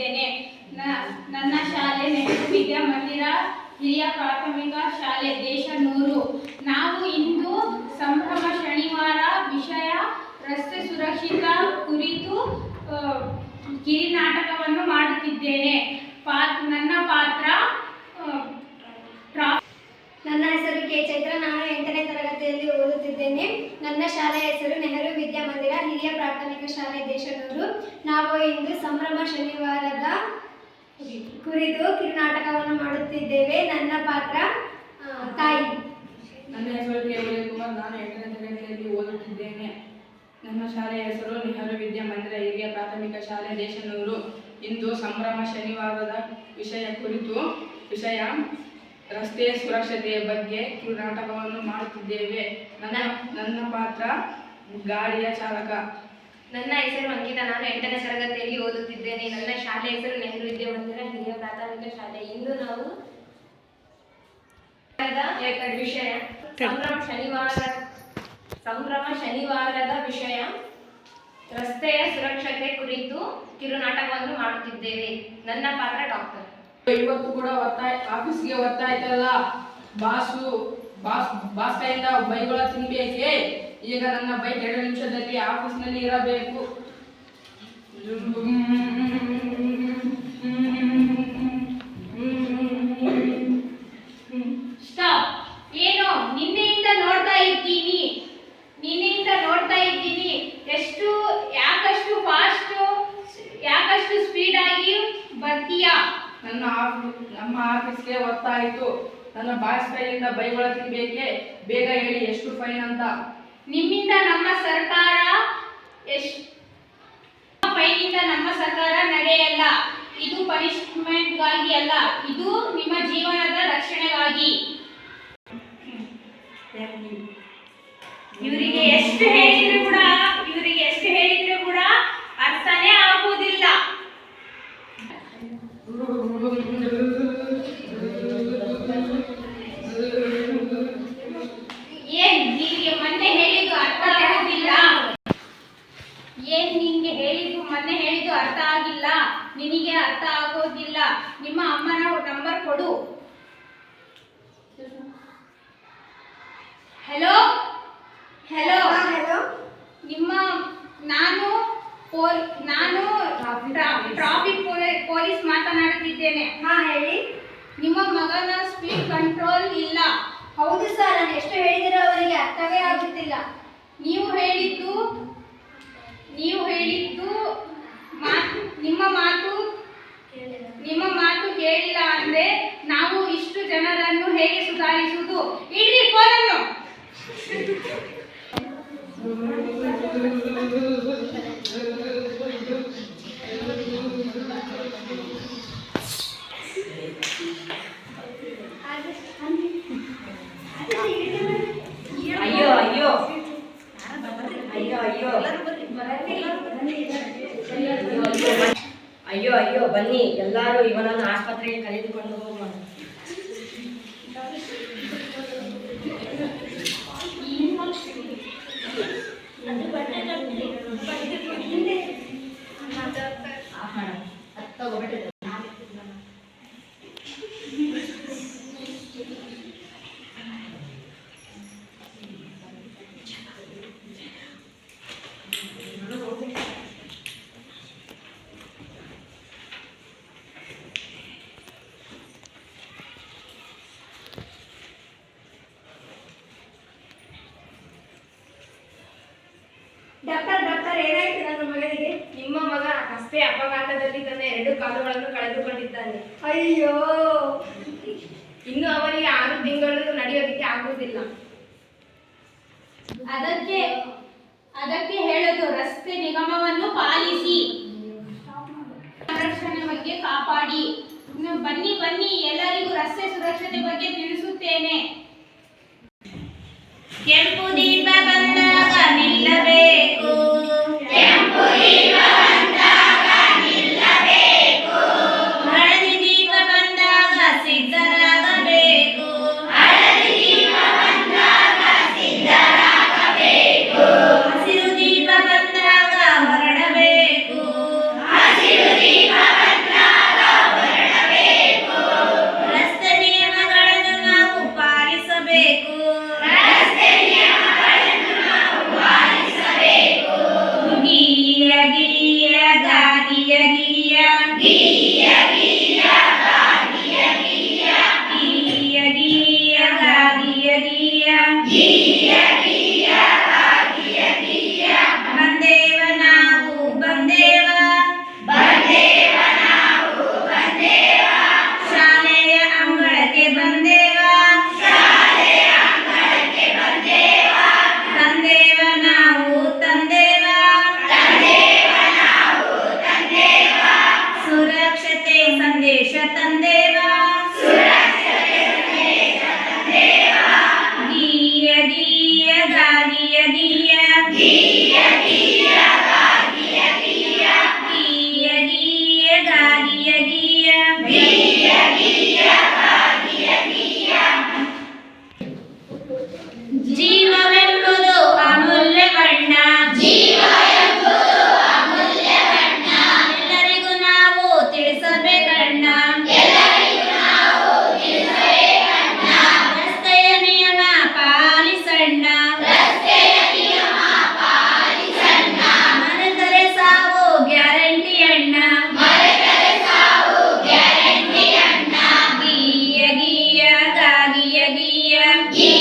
ಮಾಡುತ್ತಿದ್ದೇನೆ ನ- ನನ್ನ ಶಾಲೆ ನೆಹರು ವಿದ್ಯಾ ಮಂದಿರ? ಹಿರಿಯ ಪ್ರಾಥಮಿಕ ಶಾಲೆ ದೇಶನೂರು ನಾವು ಇಂದು ಸಂಭ್ರಮ ಶನಿವಾರ ವಿಷಯ ರಸ್ತೆ ಸುರಕ್ಷಿತ ಕುರಿತು ಕಿರಿ ನಾಟಕವನ್ನು ಮಾಡುತ್ತಿದ್ದೇನೆ. ಪಾತ್, ನನ್ನ ಪಾತ್ರ ನನ್ನ ಹೆಸರು ಕೆ ಚೈತ್ರ. ನಾನು ಎಂಟನೇ ತರಗತಿಯಲ್ಲಿ ಓದುತ್ತಿದ್ದೇನೆ. ನನ್ನ ಶಾಲೆಯ ಹೆಸರು ನೆಹರು ವಿದ್ಯಾಮಂದಿರ, ಹಿರಿಯ ಪ್ರಾಥಮಿಕ ಶಾಲೆ ದೇಶನೂರು. ನಾವು ಇಂದು ಸಂಭ್ರಮ ಶನಿವಾರದ ಕುರಿತು ಕಿರುನಾಟಕವನ್ನು ಮಾಡುತ್ತಿದ್ದೇವೆ. ನನ್ನ ಪಾತ್ರ ತಾಯಿ. ನನ್ನ ಹೆಸರು ಕೆ. ಕುಮಾರ್ ನಾನು ಎಂಟನೇ ತರಗತಿಯಲ್ಲಿ ಓದುತ್ತಿದ್ದೇನೆ. ನನ್ನ ಶಾಲೆಯ ಹೆಸರು ನೆಹರು ವಿದ್ಯಾಮಂದಿರ, ಹಿರಿಯ ಪ್ರಾಥಮಿಕ ಶಾಲೆ ದೇಶನೂರು. ಇಂದು ಸಂಭ್ರಮ ಶನಿವಾರದ ವಿಷಯ ಕುರಿತು ವಿಷಯ ರಸ್ತೆ ಸುರಕ್ಷತೆಯ ಬಗ್ಗೆ ನಾಟಕವನ್ನು ಮಾಡುತ್ತಿದ್ದೇವೆ. ನನ್ನ ನನ್ನ ಪಾತ್ರ ಗಾಡಿಯ ಚಾಲಕ. ನನ್ನ ಹೆಸರು ಅಂಕಿತಾ. ನಾನು ಎಂಟನೇ ತರಗತಿಯಲ್ಲಿ ಓದುತ್ತಿದ್ದೇನೆ. ನನ್ನ ಶಾಲೆ ಹೆಸರು ನೆಹರು ವಿದ್ಯಾಮಂದಿರ ಹಿರಿಯ ಪ್ರಾಥಮಿಕ ಶಾಲೆ. ಇಂದು ನಾವು ವಿಷಯ. ಸಂಭ್ರಮ ಶನಿವಾರ ಸಂಭ್ರಮ ಶನಿವಾರದ ವಿಷಯ. ರಸ್ತೆಯ ಸುರಕ್ಷತೆ ಕುರಿತು ಕಿರುನಾಟಕವನ್ನು ಮಾಡುತ್ತಿದ್ದೇವೆ. ನನ್ನ ಪಾತ್ರ ಡಾಕ್ಟರ್. ಇವತ್ತು ಕೂಡ ಒತ್ತಾಯ, ಆಫೀಸ್ಗೆ ಒತ್ತಾಯ್ತಲ್ಲ ಬಾಸು ಬಾಸ್ ಬಾಸ್ ಕೈಯಿಂದ ಬೈಗಳ ತಿನ್ಬೇಕೆ. ಈಗ ನನ್ನ ಬೈಕ್ ಎರಡು ನಿಮಿಷದಲ್ಲಿ ಆಫೀಸ್ನಲ್ಲಿ ಇರಬೇಕು. ನನ್ನ ಬಾಸ್ ಕೈಯಿಂದ ಬೈಗಳ ತಿನ್ಬೇಕೆ? ಬೇಗ ಹೇಳಿ ಎಷ್ಟು ಫೈನ್ ಅಂತ. ನಿಮ್ಮಿಂದ ನಮ್ಮ ಸರ್ಕಾರ ಎಷ್ಟು? ಫೈನಿಂದ ನಮ್ಮ ಸರ್ಕಾರ ನಡೆಯಲ್ಲ. ಇದು ಪನಿಷ್ಮೆಂಟ್ಗಾಗಿ ಅಲ್ಲ. ಇದು ನಿಮ್ಮ ಜೀವನದ ರಕ್ಷಣೆಗಾಗಿ. ಇವರಿಗೆ ಎಷ್ಟು ಹೇಳಿದ್ರು ಕೂಡ ಇವರಿಗೆ ಎಷ್ಟು ಹೇಳಿದ್ರು ಕೂಡ ಅರ್ಥನೇ ಆಗುವುದಿಲ್ಲ ಏನ್ ನಿನಗೆ ಮೊನ್ನೆ ಹೇಳಿದ್ದು ಅರ್ಥ ಆಗುವುದಿಲ್ಲ ಏನ್ ನಿನ್ಗೆ ಹೇಳಿದ್ದು ಮೊನ್ನೆ ಹೇಳಿದ್ದು ಅರ್ಥ ಆಗಿಲ್ಲ ನಿನಗೆ ಅರ್ಥ ಆಗೋದಿಲ್ಲ ನಿಮ್ಮ ಅಮ್ಮನ ನಂಬರ್ ಕೊಡು. ಹಲೋ ಹಲೋ ಹಲೋ ನಿಮ್ಮ ನಾನು ಪೋಲ್ ನಾನು ಟ್ರಾಫಿಕ್ ಪೊಲೀಸ್ ಮಾತನಾಡುತ್ತಿದ್ದೇನೆ. ಹಾ ಹೇಳಿ. ನಿಮ್ಮ ಮಗನ ಸ್ಪೀಡ್ ಕಂಟ್ರೋಲ್ ಇಲ್ಲ. ಹೌದು ಸರ್ ನಾನು ಎಷ್ಟು ಹೇಳಿದರೂ ಅವರಿಗೆ ಅರ್ಥವೇ ಆಗುತ್ತಿಲ್ಲ. ನೀವು ಹೇಳಿದ್ದು ನೀವು ಹೇಳಿದ್ದು ಅಯ್ಯೋ ಅಯ್ಯೋ. ಬನ್ನಿ. ಎಲ್ಲರೂ ಇವನನ್ನು ಆಸ್ಪತ್ರೆಗೆ ಕರೆದುಕೊಂಡು ಹೋಗೋಣ ಡಾಕ್ಟರ್ ಡಾಕ್ಟರ್ ಏನಾಯ್ತು ನನ್ನ ಮಗನಿಗೆ ನಿಮ್ಮ ಮಗ ರಸ್ತೆ ಅಪಘಾತದಲ್ಲಿ ತನ್ನ ಎರಡು ಕಾಲುಗಳನ್ನು ಕಳೆದುಕೊಂಡಿದ್ದಾನೆ. ಅಯ್ಯೋ! ಇನ್ನು ಅವನಿಗೆ ಆರು ತಿಂಗಳು ನಡೆಯೋದಕ್ಕೆ ಆಗುವುದಿಲ್ಲ. ಅದಕ್ಕೆ ಅದಕ್ಕೆ ಹೇಳೋದು ರಸ್ತೆ ನಿಗಮವನ್ನು ಪಾಲಿಸಿ. ಸಂರಕ್ಷಣೆ ಬಗ್ಗೆ ಕಾಪಾಡಿ. ಇನ್ನು ಬನ್ನಿ ಬನ್ನಿ ಎಲ್ಲರಿಗೂ ರಸ್ತೆ ಸುರಕ್ಷತೆ ಬಗ್ಗೆ ತಿಳಿಸುತ್ತೇನೆ. ಕೆಂಪು ದೀಪ ಬಂದಾಗ ನಿಲ್ಲಬೇಕು. ಮಾಡಬೇಕು Yee!